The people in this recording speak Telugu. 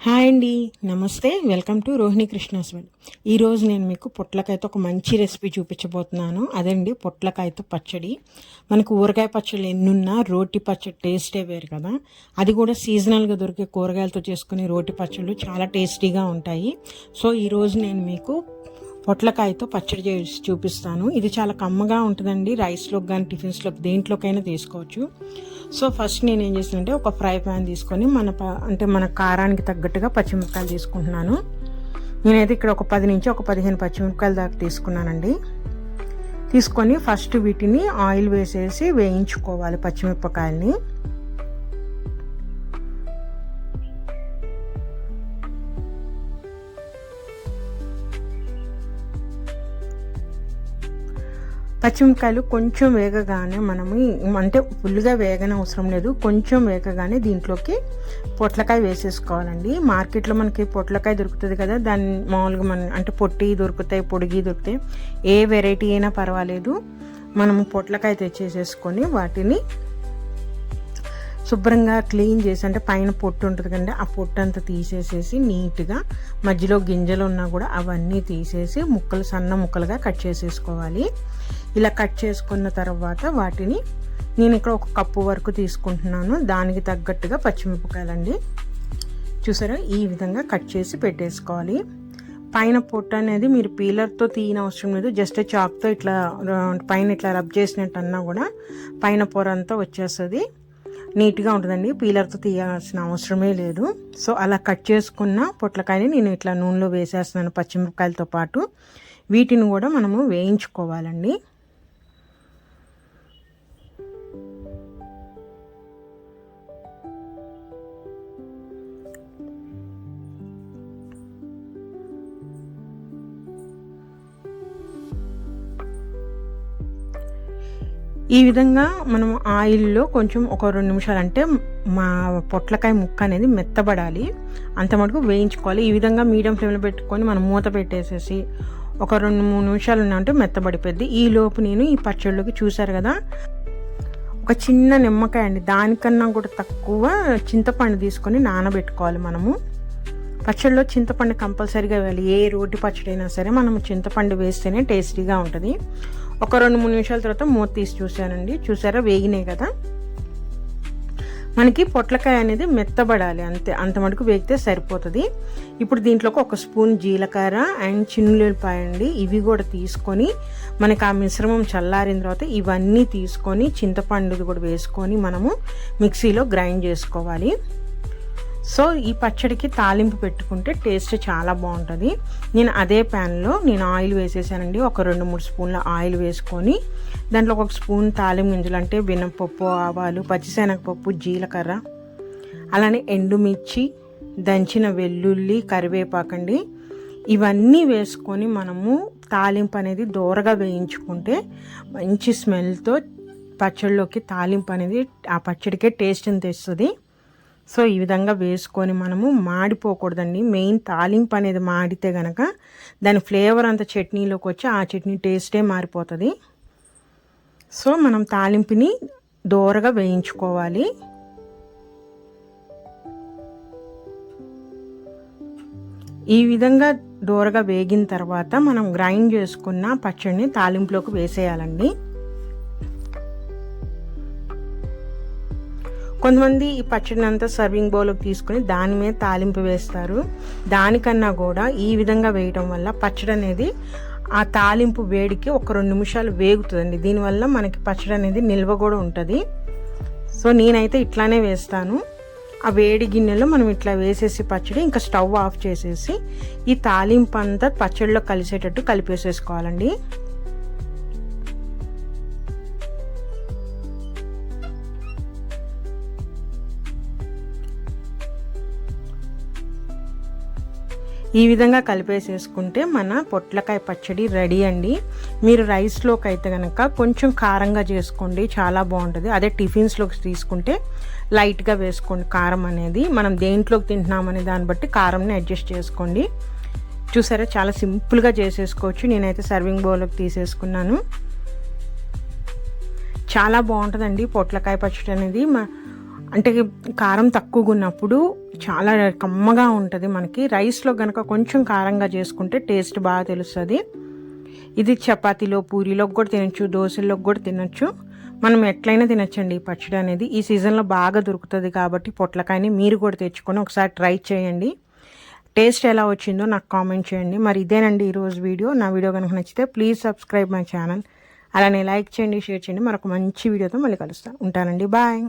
హాయ్ అండి నమస్తే వెల్కమ్ టు రోహిణి కృష్ణాస్వల్ ఈరోజు నేను మీకు పొట్లకాయతో ఒక మంచి రెసిపీ చూపించబోతున్నాను. అదండి పొట్లకాయతో పచ్చడి. మనకు ఊరగాయ పచ్చళ్ళు ఎన్నున్నా రోటి పచ్చడి టేస్టే వేరు కదా. అది కూడా సీజనల్గా దొరికే కూరగాయలతో చేసుకునే రోటి పచ్చళ్ళు చాలా టేస్టీగా ఉంటాయి. సో ఈరోజు నేను మీకు పొట్లకాయతో పచ్చడి చేసి చూపిస్తాను. ఇది చాలా కమ్మగా ఉంటుందండి. రైస్లోకి కానీ టిఫిన్స్లోకి దేంట్లోకైనా తీసుకోవచ్చు. సో ఫస్ట్ నేను ఏం చేసానంటే ఒక ఫ్రై ప్యాన్ తీసుకొని మన ప- అంటే మన కారానికి తగ్గట్టుగా పచ్చిమిరపకాయలు తీసుకుంటున్నాను. నేనైతే ఇక్కడ ఒక పది నుంచి ఒక పదిహేను పచ్చిమిరపకాయల దాకా తీసుకున్నానండి. తీసుకొని ఫస్ట్ వీటిని ఆయిల్ వేసేసి వేయించుకోవాలి పచ్చిమిరపకాయల్ని. పచ్చిమిరపకాయలు కొంచెం వేగగానే మనము అంటే ఫుల్గా వేగన అవసరం లేదు. కొంచెం వేగగానే దీంట్లోకి పొట్లకాయ వేసేసుకోవాలండి. మార్కెట్లో మనకి పొట్లకాయ దొరుకుతుంది కదా దాన్ని మామూలుగా మన అంటే పొట్టి దొరుకుతాయి పొడిగి దొరుకుతాయి. ఏ వెరైటీ అయినా పర్వాలేదు. మనము పొట్లకాయ తెచ్చేసేసుకొని వాటిని శుభ్రంగా క్లీన్ చేసి అంటే పైన పొట్టు ఉంటుంది కండి ఆ పొట్టు అంతా తీసేసేసి నీట్గా మధ్యలో గింజలు ఉన్నా కూడా అవన్నీ తీసేసి ముక్కలు సన్న ముక్కలుగా కట్ చేసేసుకోవాలి. ఇలా కట్ చేసుకున్న తర్వాత వాటిని నేను ఇక్కడ ఒక కప్పు వరకు తీసుకుంటున్నాను. దానికి తగ్గట్టుగా పచ్చిమిరపకాయలండి. చూసారా? ఈ విధంగా కట్ చేసి పెట్టేసుకోవాలి. పైన పొట్టు అనేది మీరు పీలర్తో తీయని అవసరం లేదు. జస్ట్ చాక్తో ఇట్లా పైన ఇట్లా రబ్ చేసినట్టు అన్నా కూడా పైన పొర అంతా వచ్చేస్తుంది. నీట్గా ఉంటుందండి. పీలర్తో తీయాల్సిన అవసరమే లేదు. సో అలా కట్ చేసుకున్న పొట్లకాయని నేను ఇట్లా నూనెలో వేసేస్తున్నాను పచ్చిమిరపకాయలతో పాటు. వీటిని కూడా మనము వేయించుకోవాలండి. ఈ విధంగా మనం ఆయిల్లో కొంచెం ఒక రెండు నిమిషాలు అంటే మా పొట్లకాయ ముక్క అనేది మెత్తబడాలి. అంత మటుకు వేయించుకోవాలి. ఈ విధంగా మీడియం ఫ్లేమ్లో పెట్టుకొని మనం మూత పెట్టేసేసి ఒక రెండు మూడు నిమిషాలు ఉన్నామంటే మెత్తబడిపోద్ది. ఈ లోపు నేను ఈ పచ్చళ్ళకి చూశారు కదా? ఒక చిన్న నిమ్మకాయ అండి. దానికన్నా కూడా తక్కువ చింతపండు తీసుకొని నానబెట్టుకోవాలి మనము. పచ్చడిలో చింతపండు కంపల్సరీగా వేయాలి. ఏ రోటి పచ్చడి అయినా సరే మనం చింతపండు వేస్తేనే టేస్టీగా ఉంటుంది. ఒక రెండు మూడు నిమిషాల తర్వాత మూత తీసి చూశానండి. చూసారా? వేగినాయి కదా. మనకి పొట్లకాయ అనేది మెత్తబడాలి. అంతే అంత మటుకు వేగితే సరిపోతుంది. ఇప్పుడు దీంట్లోకి ఒక స్పూన్ జీలకర్ర అండ్ చిన్నులపాయ అండి. ఇవి కూడా తీసుకొని మనకి ఆ మిశ్రమం చల్లారిన తర్వాత ఇవన్నీ తీసుకొని చింతపండుది కూడా వేసుకొని మనము మిక్సీలో గ్రైండ్ చేసుకోవాలి. సో ఈ పచ్చడికి తాలింపు పెట్టుకుంటే టేస్ట్ చాలా బాగుంటుంది. నేను అదే ప్యాన్లో నేను ఆయిల్ వేసేసానండి. ఒక రెండు మూడు స్పూన్ల ఆయిల్ వేసుకొని దాంట్లో ఒక స్పూన్ తాలింపు గింజలు అంటే వినపప్పు ఆవాలు పచ్చిశనగపప్పు జీలకర్ర అలానే ఎండుమిర్చి దంచిన వెల్లుల్లి కరివేపాకండి ఇవన్నీ వేసుకొని మనము తాలింపు అనేది దూరగా వేయించుకుంటే మంచి స్మెల్తో పచ్చడిలోకి తాలింపు అనేది ఆ పచ్చడికే టేస్ట్ని తెస్తుంది. సో ఈ విధంగా వేసుకొని మనము మాడిపోకూడదండి. మెయిన్ తాలింపు అనేది మాడితే గనక దాని ఫ్లేవర్ అంతా చట్నీలోకి వచ్చి ఆ చట్నీ టేస్టే మారిపోతుంది. సో మనం తాలింపుని దోరగా వేయించుకోవాలి. ఈ విధంగా దోరగా వేగిన తర్వాత మనం గ్రైండ్ చేసుకున్న పచ్చడిని తాలింపులోకి వేసేయాలండి. కొంతమంది ఈ పచ్చడిని అంతా సర్వింగ్ బౌల్కి తీసుకుని దాని మీద తాలింపు వేస్తారు. దానికన్నా కూడా ఈ విధంగా వేయటం వల్ల పచ్చడి అనేది ఆ తాలింపు వేడికి ఒక రెండు నిమిషాలు వేగుతుందండి. దీనివల్ల మనకి పచ్చడి అనేది నిల్వ కూడా ఉంటుంది. సో నేనైతే ఇట్లానే వేస్తాను. ఆ వేడి గిన్నెలో మనం ఇట్లా వేసేసి పచ్చడి ఇంకా స్టవ్ ఆఫ్ చేసేసి ఈ తాలింపు అంతా పచ్చడిలో కలిసేటట్టు కలిపేసేసుకోవాలండి. ఈ విధంగా కలిపేసేసుకుంటే మన పొట్లకాయ పచ్చడి రెడీ అండి. మీరు రైస్లోకి అయితే కనుక కొంచెం కారంగా చేసుకోండి చాలా బాగుంటుంది. అదే టిఫిన్స్లోకి తీసుకుంటే లైట్గా వేసుకోండి కారం అనేది. మనం దేంట్లోకి తింటున్నామనే దాన్ని బట్టి కారంని అడ్జస్ట్ చేసుకోండి. చూసారా చాలా సింపుల్గా చేసేసుకోవచ్చు. నేనైతే సర్వింగ్ బౌల్లోకి తీసేసుకున్నాను. చాలా బాగుంటుందండి పొట్లకాయ పచ్చడి అనేది. మా అంటే కారం తక్కువగా ఉన్నప్పుడు చాలా కమ్మగా ఉంటుంది మనకి. రైస్లో కనుక కొంచెం కారంగా చేసుకుంటే టేస్ట్ బాగా తెలుస్తుంది. ఇది చపాతీలో పూరీలోకి కూడా తినచ్చు దోశల్లో కూడా తినచ్చు. మనం ఎట్లయినా తినచ్చండి ఈ పచ్చడి అనేది. ఈ సీజన్లో బాగా దొరుకుతుంది కాబట్టి పొట్లకాయని మీరు కూడా తెచ్చుకొని ఒకసారి ట్రై చేయండి. టేస్ట్ ఎలా వచ్చిందో నాకు కామెంట్ చేయండి. మరి ఇదేనండి ఈరోజు వీడియో. నా వీడియో కనుక నచ్చితే ప్లీజ్ సబ్స్క్రైబ్ మై ఛానల్. అలానే లైక్ చేయండి షేర్ చేయండి. మరొక మంచి వీడియోతో మళ్ళీ కలుస్తాను ఉంటానండి. బాయ్.